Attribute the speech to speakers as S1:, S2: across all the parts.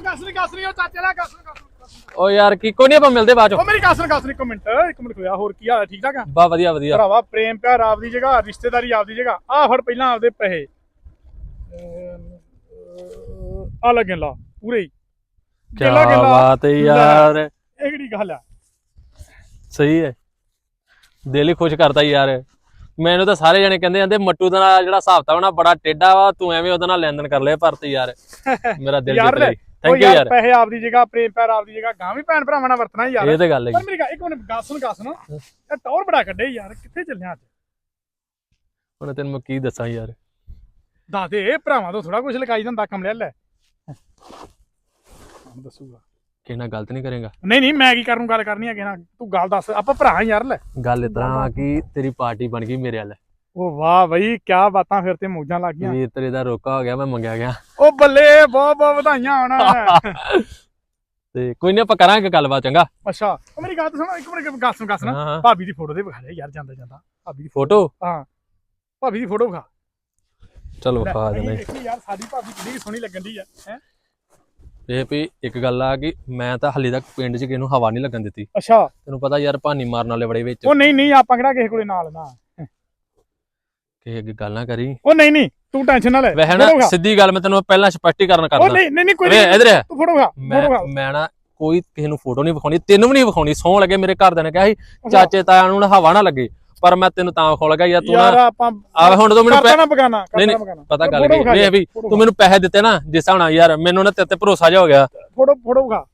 S1: ਉਹ ਗਸਨੀ ਗਸਨੀ ਉਹ ਚਾਚੇ ਦਾ ਗਸਨੀ ਗਸਨੀ
S2: ਓ ਯਾਰ ਕੀ ਕੋਈ ਨਹੀਂ ਆਪਾਂ ਮਿਲਦੇ ਬਾਅਦ
S1: ਉਹ
S2: ਚ
S1: ਮੇਰੀ ਗਸਨੀ ਗਸਨੀ ਇੱਕ ਮਿੰਟ ਇੱਕ ਮਿੰਟ ਹੋਇਆ ਹੋਰ ਕੀ ਹਾਲ ਹੈ ਠੀਕ ਠਾਕ ਆ?
S2: ਬਾ ਵਧੀਆ ਵਧੀਆ।
S1: ਭਰਾਵਾ ਪ੍ਰੇਮ ਪਿਆਰ ਆਪਦੀ ਜਗ੍ਹਾ ਰਿਸ਼ਤੇਦਾਰੀ ਆਪਦੀ ਜਗ੍ਹਾ। ਆ ਫੜ ਪਹਿਲਾਂ ਆਪਦੇ ਪੈਸੇ। ਆ ਲੱਗੇ ਲਾ ਪੂਰੇ ਹੀ।
S2: ਕੀ
S1: ਗਿੱਲਾ ਗਿੱਲਾ।
S2: ਬਾਤ ਹੈ ਯਾਰ।
S1: ਇਹ ਕਿਹੜੀ ਗੱਲ ਆ?
S2: ਸਹੀ ਹੈ। ਦਿਲ ਹੀ ਖੁਸ਼ ਕਰਦਾ ਯਾਰ। ਮੈਨੂੰ ਤਾਂ ਸਾਰੇ ਜਣੇ ਕਹਿੰਦੇ ਜਾਂਦੇ ਮੱਟੂ ਦਾ ਜਿਹੜਾ ਹਿਸਾਬ ਤਾ ਨਾ ਬੜਾ ਟੇਡਾ ਵਾ ਤੂੰ ਐਵੇਂ ਉਹਦੇ ਨਾਲ ਲੈਣ ਦੇਣ ਕਰ ਲਿਆ ਭਰਤ ਯਾਰ ਮੇਰਾ ਦਿਲ
S1: ਯਾਰ
S2: ਜਿੱਤ ਲਈ। ਥੈਂਕ ਯੂ
S1: ਯਾਰ ਪੈਸੇ ਆਪਦੀ ਜਗ੍ਹਾ ਪ੍ਰੇਮ ਪਿਆਰ ਆਪਦੀ ਜਗ੍ਹਾ ਗਾਂ ਵੀ ਭੈਣ ਭਰਾਵਾਂ ਨਾਲ ਵਰਤਣਾ ਯਾਰ।
S2: ਇਹ ਤੇ ਗੱਲ ਹੈ
S1: ਪਰ ਮੇਰੀ ਗੱਲ ਇੱਕ ਮਿੰਟ ਗੱਲ ਸੁਣ ਗੱਲ ਸੁਣ। ਇਹ ਟੌਰ ਬੜਾ ਕੱਢੇ ਯਾਰ ਕਿੱਥੇ ਚੱਲਿਆ ਅੱਜ?
S2: ਹੁਣ ਤੈਨੂੰ ਮੈਂ ਕੀ ਦੱਸਾਂ ਯਾਰ?
S1: ਦੱਸ ਦੇ ਭਰਾਵਾਂ ਤੋਂ ਥੋੜਾ ਕੁਝ ਲਗਾਈ ਜਾਂਦਾ ਕਮਲਿਆ ਲੈ ਦੱਸੂਗਾ।
S2: ਕਿਸੇ ਨਾਲ ਗਲਤ ਨਹੀਂ ਕਰੇਗਾ?
S1: ਨਹੀਂ ਨਹੀਂ ਮੈਂ ਕੀ ਕਰੂੰ ਗੱਲ ਕਰਨੀ ਹੈ ਕਿਹਨਾਂ ਤੂੰ ਗੱਲ ਦੱਸ ਆਪਾਂ ਭਰਾ ਯਾਰ ਲੈ।
S2: ਗੱਲ ਵਾ ਕਿ ਤੇਰੀ ਪਾਰਟੀ ਬਣ ਗਈ ਮੇਰੇ ਵੱਲ।
S1: ਉਹ ਵਾਹ ਬਈ ਕੀ ਬਾਤਾਂ ਫਿਰ ਤੇ ਮੌਜਾਂ ਲੱਗ ਗਈਆਂ
S2: ਵੀਰ ਤੇਰੇ ਦਾ ਰੋਕਾ ਹੋ ਗਿਆ ਮੈਂ ਮੰਗਿਆ ਗਿਆ।
S1: ਉਹ ਬੱਲੇ ਬਹੁਤ ਬਹੁਤ ਵਧਾਈਆਂ ਹੋਣ।
S2: ਤੇ ਕੋਈ ਨਹੀਂ ਆਪਾਂ ਕਰਾਂਗੇ ਗੱਲਬਾਤ ਚੰਗਾ।
S1: ਅੱਛਾ ਉਹ ਮੇਰੀ ਗੱਲ ਤਾਂ ਸੁਣ ਇੱਕ ਮਿੰਟ ਗੱਲ ਸੁਣ ਗੱਲ ਸੁਣ। ਭਾਬੀ ਦੀ ਫੋਟੋ ਦੇ ਵਿਖਾ ਦੇ ਯਾਰ ਜਾਂਦਾ ਜਾਂਦਾ। ਭਾਬੀ ਦੀ
S2: ਫੋਟੋ?
S1: ਹਾਂ। ਭਾਬੀ ਦੀ ਫੋਟੋ ਵਿਖਾ।
S2: ਚਲੋ
S1: ਲੈ,
S2: ਖਾ
S1: ਅਸੀਂ
S2: ਦਿੰਦੇ।
S1: ਯਾਰ ਸਾਡੀ ਭਾਬੀ ਕਿੰਨੀ ਸੋਹਣੀ ਲੱਗਣ ਦੀ ਆ ਹੈ?
S2: ਇਹ ਵੀ ਇੱਕ ਗੱਲ ਆ ਕਿ ਮੈਂ ਤਾਂ ਹਲੇ ਤੱਕ ਪਿੰਡ 'ਚ ਕਿਸੇ ਨੂੰ ਹਵਾ ਨਹੀਂ ਲੱਗਣ ਦਿੱਤੀ।
S1: ਅੱਛਾ।
S2: ਤੈਨੂੰ ਪਤਾ ਯਾਰ ਭਾਨੀ ਮਾਰਨ ਵਾਲੇ ਬੜੇ ਵਿੱਚ।
S1: ਉਹ ਨਹੀਂ ਨਹੀਂ ਆਪਾਂ ਕਿਹੜਾ ਕਿਸੇ ਕੋਲੇ ਨਾਲ ਨਾ।
S2: ਕਿਸੇ ਅੱਗੇ ਗੱਲ ਨਾ ਕਰੀ।
S1: ਉਹ ਨਹੀਂ ਨਹੀਂ ਤੂੰ ਟੈਨਸ਼ਨ ਨਾ ਲੈ।
S2: ਵੈਸੇ ਨਾ
S1: ਵਿਖਾ।
S2: ਸਿੱਧੀ ਗੱਲ ਮੈਂ ਤੈਨੂੰ ਪਹਿਲਾਂ ਸਪਸ਼ਟੀਕਰਨ
S1: ਉਹ
S2: ਕਰਦਾ
S1: ਨਹੀਂ ਨਹੀਂ ਨਹੀਂ ਕੋਈ
S2: ਵੇ
S1: ਨਹੀਂ
S2: ਇਧਰ ਆ।
S1: ਤੂੰ ਫੋਟੋ ਵਿਖਾ
S2: ਮੈਂ
S1: ਵਿਖਾ
S2: ਮੈਂ ਨਾ ਕੋਈ ਕਿਸੇ ਨੂੰ ਫੋਟੋ ਨਹੀਂ ਵਿਖਾਉਣੀ ਤੈਨੂੰ ਵੀ ਨਹੀਂ ਵਿਖਾਉਣੀ। ਸੌਂ ਲੱਗੇ ਮੇਰੇ ਘਰਦਿਆਂ ਨੇ ਕਿਹਾ ਸੀ ਚਾਚੇ ਤਾਇਆ ਨੂੰ ਨਾ ਹਵਾ ਨਾ ਲੱਗੇ ਪਰ ਮੈਂ ਤੈਨੂੰ ਤਾਂ ਵਿਖਾਉਣ ਲੱਗਾ ਯਾਰ ਤੂੰ
S1: ਯਾਰ
S2: ਨਾ
S1: ਆਪਾਂ
S2: ਆਵੇ ਹੁਣ ਤੂੰ ਮੈਨੂੰ ਪੈ-
S1: ਬਗਾਨਾ
S2: ਨਹੀਂ, ਨਹੀਂ,
S1: ਬਗਾਨਾ।
S2: ਪਤਾ ਗੱਲ ਕੀ
S1: ਵਿਖਾ
S2: ਇਹ
S1: ਯਾਰ,
S2: ਵੀ ਤੂੰ ਮੈਨੂੰ ਪੈਸੇ ਦਿੱਤੇ ਨਾ ਜਿਸ ਹਿਸਾਬ ਨਾਲ ਯਾਰ ਮੈਨੂੰ ਨਾ ਤੇਰੇ ਤੇ ਭਰੋਸਾ ਜਿਹਾ ਹੋ ਗਿਆ।
S1: ਫੋਟੋ ਫੋਟੋ ਵਿਖਾ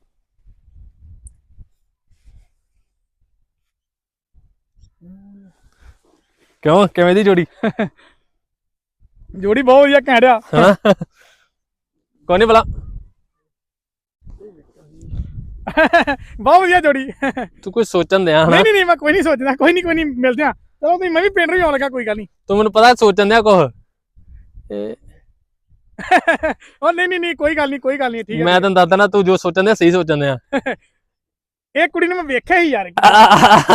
S2: ਕਿਉਂ? ਕਿਵੇਂ ਦੀ ਜੋੜੀ?
S1: ਜੋੜੀ ਬਹੁਤ ਵਧੀਆ ਕਹਿ
S2: ਹਾਂ ਕੋਈ ਨਹੀਂ ਬਲਾ
S1: ਬਹੁਤ ਵਧੀਆ ਜੋੜੀ।
S2: ਤੂੰ ਕੋਈ ਸੋਚਣ ਦਿਆ ਹਨਾ?
S1: ਨਹੀਂ ਨਹੀਂ ਨਹੀਂ ਮੈਂ ਕੋਈ ਨਹੀਂ ਸੋਚਦਾ। ਕੋਈ ਨਹੀਂ ਕੋਈ ਨਹੀਂ ਮਿਲਦੇ ਆ। ਚਲੋ ਤੁਸੀਂ ਮੈਂ ਵੀ ਪਿੰਡ ਆਉਣ ਲੱਗਾ ਕੋਈ ਗੱਲ ਨਹੀਂ
S2: ਤੂੰ ਮੈਨੂੰ ਪਤਾ ਸੋਚਣ ਦਿਆ ਇਹ
S1: ਉਹ ਨਹੀਂ ਨਹੀਂ ਨਹੀਂ ਕੋਈ ਗੱਲ ਨਹੀਂ ਕੋਈ ਗੱਲ ਨਹੀਂ ਠੀਕ
S2: ਮੈਂ
S1: ਹੈ
S2: ਤੈਨੂੰ ਦੱਸਦਾ ਨਾ ਤੂੰ ਜੋ ਸੋਚਣ ਦਿਆ ਸਹੀ ਸੋਚਣ ਦਿਆ।
S1: ਇਹ ਕੁੜੀ ਨੂੰ ਮੈਂ ਵੇਖਿਆ ਹੀ ਯਾਰ।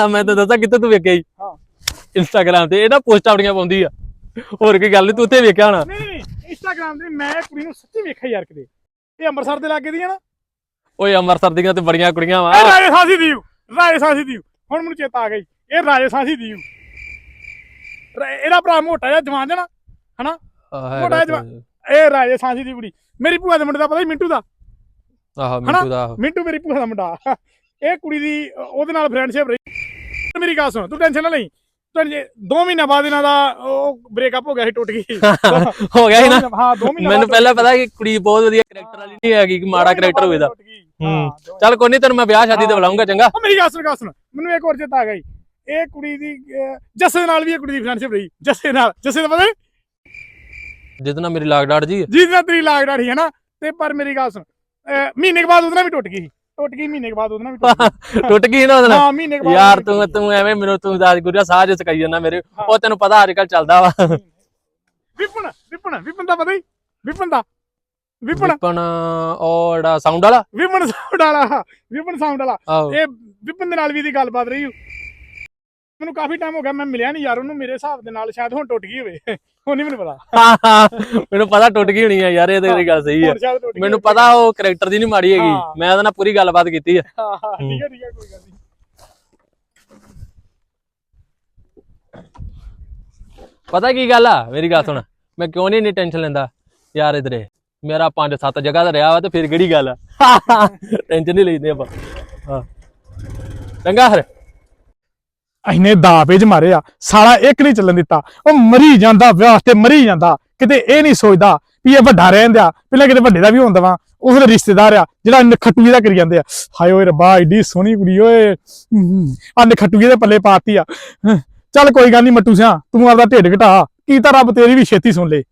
S2: ਮੈਂ ਤਾਂ ਦੱਸਾਂ ਕਿੱਥੇ ਤੂੰ ਵੇਖਿਆ ਹੀ।
S1: ਹਾਂ।
S2: ਇੰਸਟਾਗ੍ਰਾਮ ਤੇ ਇਹ ਨਾ ਪੋਸਟ ਆਪਣੀਆਂ ਪਾਉਂਦੀ ਆ। ਹੋਰ ਕੋਈ ਗੱਲ ਤੂੰ ਉੱਥੇ ਵੇਖਿਆ ਹੋਣਾ।
S1: ਨਹੀਂ ਨਹੀਂ ਇੰਸਟਾਗ੍ਰਾਮ ਤੇ ਮੈਂ ਕੁੜੀ ਨੂੰ ਸੱਚੀ ਵੇਖਿਆ ਯਾਰ ਕਿਤੇ। ਇਹ ਅੰਮ੍ਰਿਤਸਰ ਦੇ ਲਾਗੇ ਦੀ ਹੈ ਨਾ।
S2: ਓਏ ਅੰਮ੍ਰਿਤਸਰ ਦੀਆਂ ਤੇ ਬੜੀਆਂ ਕੁੜੀਆਂ ਵਾ।
S1: ਇਹ ਰਾਜੇ ਸਾਂਸੀ ਦੀ ਓ, ਰਾਜੇ ਸਾਂਸੀ ਦੀ। ਹੁਣ ਮੈਨੂੰ ਚੇਤਾ ਆ ਗਈ ਇਹ ਰਾਜੇ ਸਾਂਸੀ ਦੀ ਇਹਦਾ ਭਰਾ ਮੋਟਾ ਜਿਹਾ ਜਵਾਨ ਜਣਾ ਹਨਾ? ਮੋਟਾ ਜਿਹਾ ਇਹ ਰਾਜੇ ਸਾਂਸੀ ਦੀ ਕੁੜੀ। ਮੇਰੀ ਭੂਆ ਦੇ ਮੁੰਡੇ ਦਾ ਪਤਾ ਹੀ ਮਿੰਟੂ ਦਾ।
S2: ਆਹ ਮਿੰਟੂ ਦਾ।
S1: ਮਿੰਟੂ ਮੇਰੀ ਭੂਆ ਦਾ ਮੁੰਡਾ। ਇਹ ਕੁੜੀ ਦੀ ਉਹਦੇ ਨਾਲ ਫਰੈਂਡਸ਼ਿਪ ਰਹੀ। ਮੇਰੀ ਗੱਲ ਸੁਣ ਤੂੰ ਟੈਨਸ਼ਨ ਨਾ ਲਈ। ਤੂੰ ਜੇ 2 ਮਹੀਨਾ ਬਾਅਦ ਇਹਨਾਂ ਦਾ ਉਹ ਬ੍ਰੇਕਅਪ ਹੋ ਗਿਆ ਸੀ ਟੁੱਟ ਗਈ
S2: ਹੋ ਗਿਆ ਸੀ ਨਾ।
S1: ਹਾਂ 2 ਮਹੀਨਾ
S2: ਮੈਨੂੰ ਪਹਿਲਾਂ ਪਤਾ ਕਿ ਕੁੜੀ ਬਹੁਤ ਵਧੀਆ ਕਰੈਕਟਰ ਵਾਲੀ ਨਹੀਂ ਹੈਗੀ ਕਿ ਮਾੜਾ ਕਰੈਕਟਰ ਹੋਵੇ ਦਾ ਹੂੰ
S1: ਚੱਲ
S2: ਕੋਈ ਨਹੀਂ ਤੈਨੂੰ ਮੈਂ ਵਿਆਹ ਸ਼ਾਦੀ ਤੇ ਬੁਲਾਉਂਗਾ ਚੰਗਾ।
S1: ਮੇਰੀ ਗੱਲ ਸੁਣ ਗੱਲ ਸੁਣ। ਮੈਨੂੰ ਇੱਕ ਹੋਰ ਚੇਤਾ ਆ ਗਈ। ਇਹ ਕੁੜੀ ਦੀ ਜੱਸੇ ਨਾਲ ਵੀ ਇਹ ਕੁੜੀ ਦੀ ਫਰੈਂਡਸ਼ਿਪ ਰਹੀ। ਜੱਸੇ ਨਾਲ। ਜੱਸੇ ਦਾ ਪਤਾ ਨੀ?
S2: ਜਿੱਦ ਨਾਲ ਮੇਰੀ ਲਾਗ ਡਾੜ ਜੀ।
S1: ਨਾਲ ਤੇਰੀ ਲਾਗ ਡਾੜੀ ਹੈ ਨਾ? ਤੇ ਪਰ ਮੇਰੀ ਗੱਲ ਸੁਣ। ਮਹੀਨੇ ਬਾਅਦ ਉਹਦੇ ਨਾਲ ਵੀ ਟੁੱਟ ਗਈ ਸੀ। ਟੁੱਟ ਗਈ ਮਹੀਨੇ ਕੇ ਬਾਅਦ ਉਹਦੇ ਨਾਲ ਵੀ ਟੁੱਟ ਗਈ।
S2: ਟੁੱਟ ਗਈ ਨਾ ਉਹਦੇ
S1: ਹਾਂ ਮਹੀਨੇ ਕੇ ਬਾਅਦ
S2: ਯਾਰ ਤੂੰ ਤੂੰ ਐਵੇਂ ਮੈਨੂੰ ਤੂੰ ਦਾਜ ਗੁਰਿਆ ਸਾਹ ਜਿ ਸਕਾਈ ਜਾਂਦਾ ਮੇਰੇ। ਉਹ ਤੈਨੂੰ ਪਤਾ ਅੱਜ ਕੱਲ ਚੱਲਦਾ ਵਾ।
S1: ਵਿਪਨ ਵਿਪਨ ਵਿਪਨ ਦਾ ਪਤਾ ਹੀ। ਵਿਪਨ ਦਾ। ਵਿਪਨ।
S2: ਵਿਪਨ ਉਹ ਜਿਹੜਾ ਸਾਊਂਡ ਵਾਲਾ।
S1: ਵਿਪਨ ਸਾਊਂਡ ਵਾਲਾ। ਵਿਪਨ ਸਾਊਂਡ ਵਾਲਾ।
S2: ਆਹੋ।
S1: ਇਹ ਵਿਪਨ ਦੇ ਨਾਲ ਵੀ ਦੀ ਗੱਲਬਾਤ ਰਹੀ। ਓ। ਮੈਨੂੰ ਕਾਫੀ ਟਾਈਮ ਹੋ ਗਿਆ ਮੈਂ ਮਿਲਿਆ ਨਹੀਂ ਯਾਰ ਉਹਨੂੰ ਮੇਰੇ ਹਿਸਾਬ ਦੇ ਨਾਲ ਸ਼ਾਇਦ ਹੁਣ ਟੁੱਟ ਗਈ ਹੋਵੇ। ਹੁਣ ਨਹੀਂ ਮੈਨੂੰ ਪਤਾ।
S2: ਮੈਨੂੰ ਪਤਾ ਟੁੱਟ ਗਈ ਹੋਣੀ ਆ ਯਾਰ ਇਹ ਤੇਰੀ ਗੱਲ ਸਹੀ ਹੈ ਮੈਨੂੰ। ਪਤਾ ਉਹ ਕਰੈਕਟਰ ਦੀ ਨਹੀਂ ਮਾੜੀ ਹੈਗੀ। ਮੈਂ ਉਹਦੇ ਨਾਲ ਪੂਰੀ ਗੱਲਬਾਤ ਕੀਤੀ ਆ।
S1: ਹਾਂ ਹਾਂ ਠੀਕ ਹੈ। ਠੀਕ ਹੈ ਕੋਈ ਗੱਲ ਨਹੀਂ
S2: ਪਤਾ ਕੀ ਗੱਲ ਆ? ਮੇਰੀ ਗੱਲ ਸੁਣ। ਮੈਂ ਕਿਉਂ ਨਹੀਂ ਇੰਨੀ ਟੈਨਸ਼ਨ ਲੈਂਦਾ? ਯਾਰ ਇਧਰੇ ਮੇਰਾ 5-7 ਜਗ੍ਹਾ ਤੇ ਰਿਹਾ ਵਾ ਤੇ ਫਿਰ ਕਿਹੜੀ ਗੱਲ ਆ? ਟੈਨਸ਼ਨ ਨਹੀਂ ਲੈਂਦੇ ਆਪਾਂ। ਹਾਂ। ਚੰਗਾ ਫਿਰ।
S1: ਅਹੀਂ ਦਾ ਮਾਰੇ ਆ ਸਾਲਾ ਇੱਕ ਨਹੀਂ ਚੱਲਣ ਦਿੱਤਾ। ਉਹ ਮਰੀ ਜਾਂਦਾ, ਵਿਆਹ ਤੇ ਮਰੀ ਜਾਂਦਾ, ਕਿਤੇ ਇਹ ਨਹੀਂ ਸੋਚਦਾ ਵੀ ਇਹ ਵੱਡਾ ਰਹਿੰਦਾ ਪਹਿਲਾਂ ਕਿਤੇ ਵੱਡੇ ਦਾ ਵੀ ਹੁੰਦਾ ਵਾ ਉਹ ਫਿਰ ਰਿਸ਼ਤੇਦਾਰ ਆ, ਜਿਹੜਾ ਨਖੱਟੂਏ ਦਾ ਕਰੀ ਜਾਂਦੇ ਆ। ਹਾਏ ਓਏ ਰੱਬਾ, ਏਡੀ ਸੋਹਣੀ ਕੁੜੀ ਓਏ। ਆ ਨਖੱਟੂਏ ਦੇ ਪੱਲੇ ਪਾਤੀ ਆ। ਚੱਲ ਕੋਈ ਗੱਲ ਨਹੀਂ, ਮੱਟੂ ਸਿਆ, ਤੂੰ ਆਪਦਾ ਢਿੱਡ ਘਟਾ। ਕੀ ਤਾਂ ਰੱਬ ਤੇਰੀ ਵੀ ਛੇਤੀ ਸੁਣ ਲੇ।